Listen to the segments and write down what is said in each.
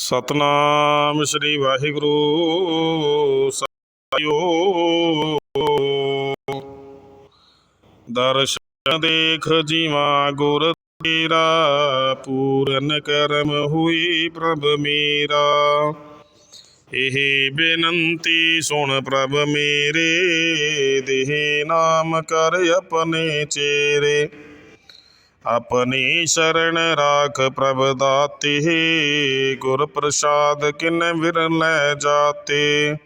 ਸਤਨਾਮ ਸ੍ਰੀ ਵਾਹਿਗੁਰੂ ਸਾਹਿਓ ਦਰਸ਼ਨ ਦੇਖ ਜੀਵਾ ਗੁਰ ਤੇਰਾ, ਪੂਰਨ ਕਰਮ ਹੋਈ ਪ੍ਰਭ ਮੇਰਾ। ਇਹ ਬੇਨੰਤੀ ਸੁਣ ਪ੍ਰਭ ਮੇਰੇ, ਦੇਹ ਨਾਮ ਕਰ ਆਪਣੇ ਚੇਰੇ। ਆਪਣੀ ਸ਼ਰਨ ਰਾਖ ਪ੍ਰਭ ਦਾਤੇ ਗੁਰ ਪ੍ਰਸਾਦ ਕਿਨ ਵਿਰਲੇ ਜਾਤੇ।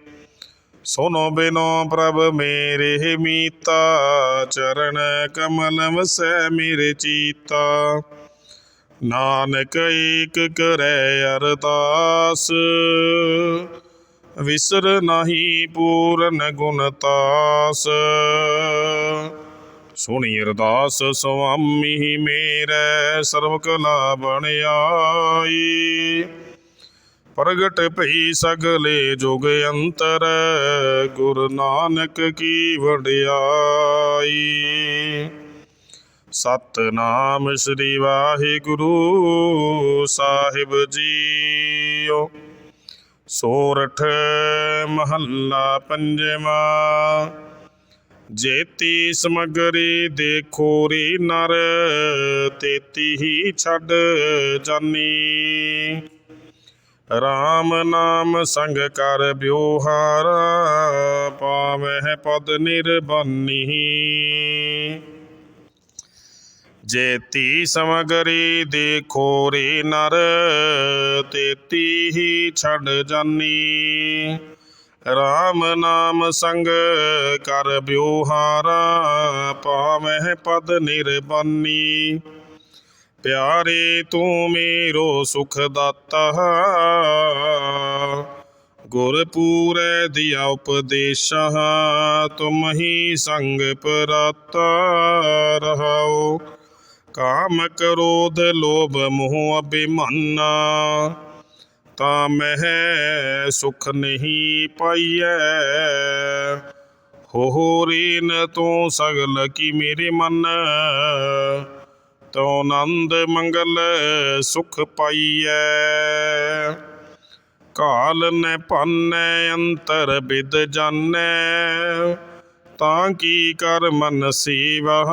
ਸੁਨੋ ਬਿਨੋ ਪ੍ਰਭ ਮੇਰੇ ਮੀਤਾ, ਚਰਨ ਕਮਲ ਵਸੈ ਮੇਰੇ ਚੀਤਾ। ਨਾਨਕ ਏਕ ਕਰੈ ਅਰਦਾਸ, ਵਿਸਰ ਨਾਹੀ ਪੂਰਨ ਗੁਣ ਤਾਸ। ਸੁਣੀ ਅਰਦਾਸ ਸੁਆਮੀ ਮੇਰੇ ਸਰਬ ਕਲਾ ਬਣ ਪ੍ਰਗਟ ਭਈ ਸਗਲੇ ਜੁਗ ਅੰਤਰ, ਗੁਰੂ ਨਾਨਕ ਕੀ ਵਡਿਆਈ। ਸਤਨਾਮ ਸ੍ਰੀ ਵਾਹਿਗੁਰੂ ਸਾਹਿਬ ਜੀਓ। ਸੋਰਠ ਮਹੱਲਾ ਪੰਜਵਾਂ। ਜੇਤੀ ਸਮਗਰੀ ਦੇਖੋ ਰੀ ਨਰ, ਤੇਤੀ ਹੀ ਛੱਡ ਜਾਨੀ। RAM ਨਾਮ ਸੰਗ ਕਰ ਬਿਵਹਾਰ ਪਾਵਹਿ ਪਦ ਨਿਰਬਾਨੀ। ਜੇਤੀ ਸਮਗਰੀ ਦੇਖੋ ਰੇ ਨਰ, ਤੇਤੀ ਹੀ ਛੱਡ ਜਾਨੀ। RAM ਨਾਮ ਸੰਗ ਕਰ ਬਿਉਹਾਰਾ ਪਾਵਹਿ ਪਦ ਨਿਰਬਾਨੀ। ਪਿਆਰੇ ਤੂੰ ਮੇਰੋ ਸੁਖ ਦਾਤਾ ਗੁਰ ਪੂਰੈ ਦਿਆ ਉਪਦੇਸ਼ਾ, ਤੁਮ ਹੀ ਸੰਗ ਪਰਾਤਾ ਰਹਾਓ। ਕਾਮ ਕਰੋਧ ਲੋਭ ਮੋਹ ਅਭਿਮਾਨਾ ਤਾਂ ਮਹਿ ਸੁਖ ਨਹੀਂ ਪਾਈਐ। ਹੋ ਰੀਨ ਤੂੰ ਸਗਲ ਕੀ ਮੇਰੇ ਮਨ। ਤੋ ਨੰਦ ਮੰਗਲ ਸੁਖ ਪਾਈਐ। ਕਾਲ ਨੈ ਪਾਨੈ ਅੰਤਰ ਬਿਦ ਜਾਣੈ ਤਾਂ ਕੀ ਕਰ ਮਨ ਸੇਵਾ।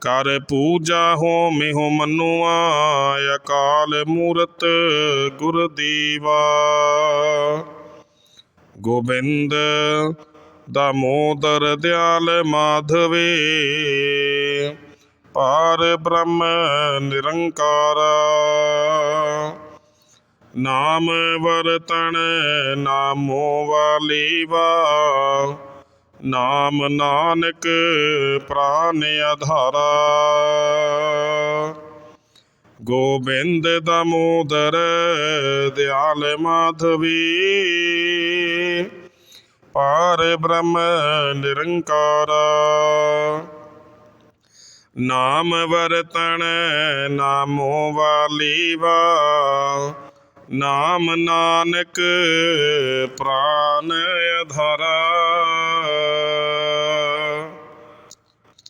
ਕਰ ਪੂਜਾ ਹੋ ਮਿਹੁ ਮਨੁਆ, ਅਕਾਲ ਮੂਰਤ ਗੁਰ ਦੇਵਾ। ਗੋਬਿੰਦ ਦਾਮੋਦਰ ਦਿਆਲ ਮਾਧਵੇ ਪਾਰ ਬ੍ਰਹਮ ਨਿਰੰਕਾਰਾ। ਨਾਮ ਵਰਤਣ ਨਾਮੋ ਵਾਲੀਵਾ ਨਾਮ ਨਾਨਕ ਪ੍ਰਾਨ ਆਧਾਰਾ। ਗੋਬਿੰਦ ਦਮੋਦਰ, ਦਿਆਲ ਮਾਧਵੀ। ਪਾਰ ਬ੍ਰਹਮ ਨਿਰੰਕਾਰਾ। ਨਾਮ ਵਰਤਣ ਨਾਮੋ ਵਾਲੀਵਾ ਨਾਮ ਨਾਨਕ ਪ੍ਰਾਨ ਆਧਾਰਾ।